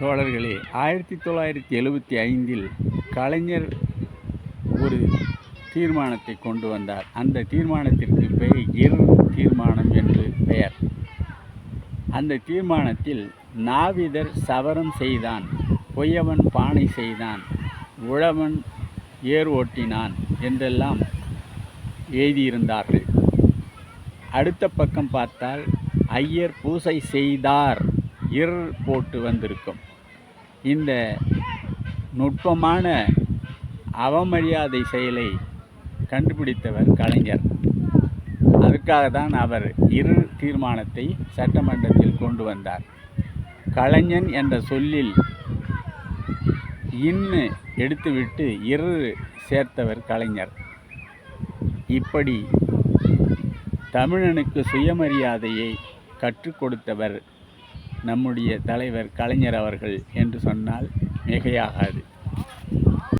தோழர்களே ஆயிரத்தி தொள்ளாயிரத்தி எழுபத்தி ஐந்தில் கலைஞர் ஒரு தீர்மானத்தை கொண்டு வந்தார். அந்த தீர்மானத்திற்கு பெயர் இரு தீர்மானம் என்று பெயர். அந்த தீர்மானத்தில் நாவிதர் சவரம் செய்தான் பொய்யவன் பானை செய்தான் உழவன் ஏர் ஓட்டினான் என்றெல்லாம் எழுதியிருந்தார்கள். அடுத்த பக்கம் பார்த்தால் ஐயர் பூசை செய்தார். இர் போட்டு வந்திருக்கும். இந்த நுட்பமான அவமரியாதை செயலை கண்டுபிடித்தவர் கலைஞர். அதற்காக தான் அவர் இரு தீர்மானத்தை சட்டமன்றத்தில் கொண்டு வந்தார். கலைஞன் என்ற சொல்லில் இன்னு எடுத்துவிட்டு இரு சேர்த்தவர் கலைஞர். இப்படி தமிழனுக்கு சுயமரியாதையை கற்றுக் கொடுத்தவர் நம்முடைய தலைவர் கலைஞர் அவர்கள் என்று சொன்னால் மிகையாகாது.